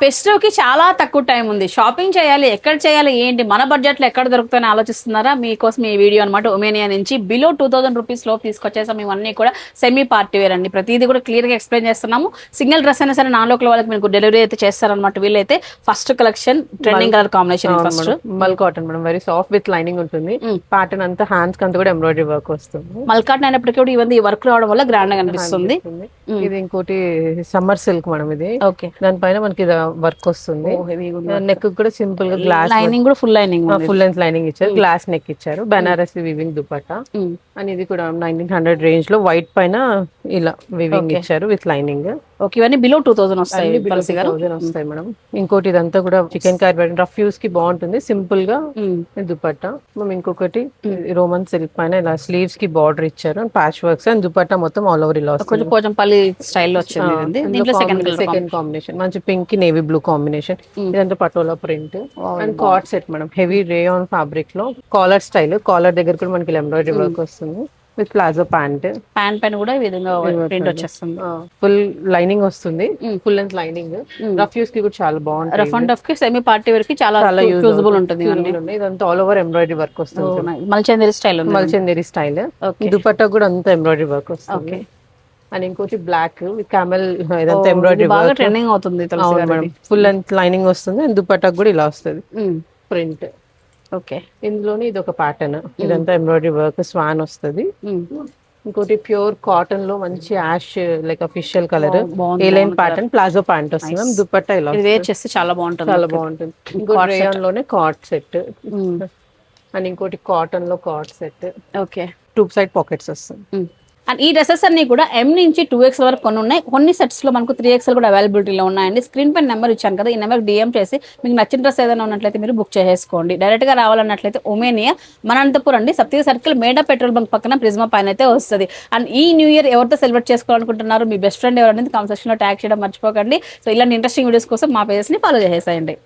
ఫెస్టివ్కి చాలా తక్కువ టైం ఉంది. షాపింగ్ చేయాలి ఎక్కడ చేయాలి ఏంటి మన బడ్జెట్లో ఎక్కడ దొరుకుతాయని ఆలోచిస్తున్నారా? మీకోసం ఈ వీడియో అనమాట ఒమేనియా నుంచి బిలో టూ థౌసండ్ రూపీస్లో తీసుకొచ్చేసాం. ఇవన్నీ కూడా సెమీ పార్టీ వేర్ అండి. ప్రతిదీ కూడా క్లియర్గా ఎక్స్ప్లెయిన్ చేస్తున్నాము. సింగిల్ డ్రెస్ అయినా సరే నాన్ లోకల్ వాళ్ళకి మీకు డెలివరీ అయితే చేస్తారనమాట వీళ్ళైతే first collection trending colour combination first. మల్ cotton madam. Very soft with lining ఉంటుంది. ప్యాటర్న్ అంతా హ్యాండ్స్కి అంతా కూడా ఎంబ్రాయిడరీ వర్క్ వస్తుంది. మల్కాట్ అయినప్పటికీ కూడా ఇవన్నీ వర్క్ రావడం వల్ల గ్రాండ్గా కనిపిస్తుంది ఇది ఇంకోటి సమ్మర్ సిల్క్ మేడం ఇది. ఓకే. దానిపైన మనకి వర్క్ వస్తుంది. నెక్ కూడా సింపుల్గా గ్లాస్ లైనింగ్ కూడా full lining full length lining ఇచ్చారు. గ్లాస్ నెక్ ఇచ్చారు. బెనారసి వివింగ్ దుపట్టా అండ్ ఇది కూడా నైన్టీన్ హండ్రెడ్ రేంజ్లో వైట్ పైన ఇలా వివింగ్ ఇచ్చారు విత్ లైనింగ్ ఓకే ఇవన్నీ బిలో టూ థౌసండ్ వస్తాయి తులసి గారు. వస్తాయి మేడం. ఇంకోటి ఇదంతా కూడా చికెన్ కర్రీ రఫ్ యూస్కి బాగుంటుంది. సింపుల్గా మ్మ్. దుపట్టా. మనం ఇంకొకటి రోమన్ సిల్క్ పైన ఇలా స్లీవ్స్కి బార్డర్ ఇచ్చారు. ప్యాచ్ వర్క్స్ అండ్ దుపట్టా మొత్తం ఆల్ ఓవర్ ఇలా వస్తుంది. కొంచెం పోచంపల్లి స్టైల్లో వచ్చింది. దీంట్లో సెకండ్ కాంబినేషన్ మంచి పింక్ నేవీ బ్లూ కాంబినేషన్ ఇదంతా patola print and cot set madam. Heavy rayon ఫ్యాబ్రిక్లో కాలర్ స్టైల్ కాలర్ దగ్గర కూడా మనకి ఎంబ్రాయిడరీ వర్క్ వస్తుంది. With palazzo pant. ప్యాంట్ పైన కూడా ఈ విధంగా ప్రింట్ వచ్చేస్తుంది. ఫుల్ లైనింగ్ వస్తుంది. ఫుల్ లెంత్ లైనింగ్ రఫ్ యూస్కి కూడా చాలా బాగుంటుంది రఫ్ అండ్ టఫ్కి సెమీ పార్టీ వేర్కి చాలా చాలా యూజబుల్ ఉంటుంది. ఇదంతా ఆల్ ఓవర్ ఎంబ్రాయిడరీ వర్క్ వస్తుంది. మల్చందరి స్టైల్ ఉంది. మల్చందేరి స్టైల్. దుపట్టా కూడా అంతా ఎంబ్రాయిడరీ వర్క్ వస్తుంది. అండ్ ఇంకోటి బ్లాక్ విత్ క్యామెల్ ఇదంతా ఎంబ్రాయిడరీ బాగా వర్క్ ట్రెండింగ్ అవుతుంది ఫుల్ లెంత్ లైనింగ్ వస్తుంది. అండ్ దుపట్టా కూడా ఇలా వస్తుంది. Print okay. ఇందులోనే ఇది ఒక ప్యాటర్న్ ఇదంతా ఎంబ్రాయిడరీ వర్క్ స్వాన్ వస్తుంది. ఇంకోటి ప్యూర్ కాటన్లో మంచి యాష్ లైక్ అఫిషియల్ కలర్ బాగుంది, A line pattern palazzo pant వస్తుంది మ్యామ్ దుపట్టా ఇలా వేర్ చేస్తే చాలా బాగుంటుంది. చాలా బాగుంటుంది. ఇంకోటి రేయాన్లోనే కాట్ సెట్ అండ్ ఇంకోటి కాటన్లో cot set okay two side pockets వస్తుంది. అండ్ ఈ డ్రెస్సెస్ అన్ని కూడా ఎం నుంచి టూ ఎక్స్ వరకు కొన్ని ఉన్నాయి. కొన్ని సెట్స్లో మనకు త్రీ ఎక్స్ఎల్ కూడా అవైలబిలిటీలో ఉన్నాయండి. స్క్రీన్ పైన నెంబర్ ఇచ్చాను కదా ఈ నెంబర్ డిఎం చేసి మీకు నచ్చిన డ్రెస్ ఏదైనా ఉన్నట్లయితే మీరు బుక్ చేసుకోండి డైరెక్ట్గా రావాలన్నట్లయితే ఒమేనియా మనంతపురం అనంతపురం అండి. సప్తీ సర్కిల్ మేడా పెట్రోల్ బంక్ పక్కన ప్రిజ్మా పైన అయితే వస్తుంది. అండ్ ఈ న్యూ ఇయర్ ఎవరితో సెలబ్రేట్ చేసుకోవాలనుకుంటున్నారు మీ బెస్ట్ ఫ్రెండ్ ఎవరనేది కామెంట్ సెక్షన్లో ట్యాగ్ చేయడం మర్చిపోకండి. సో ఇలాంటి ఇంట్రెస్టింగ్ వీడియోస్ కోసం మా పేజెస్ని ఫాలో చేసేయండి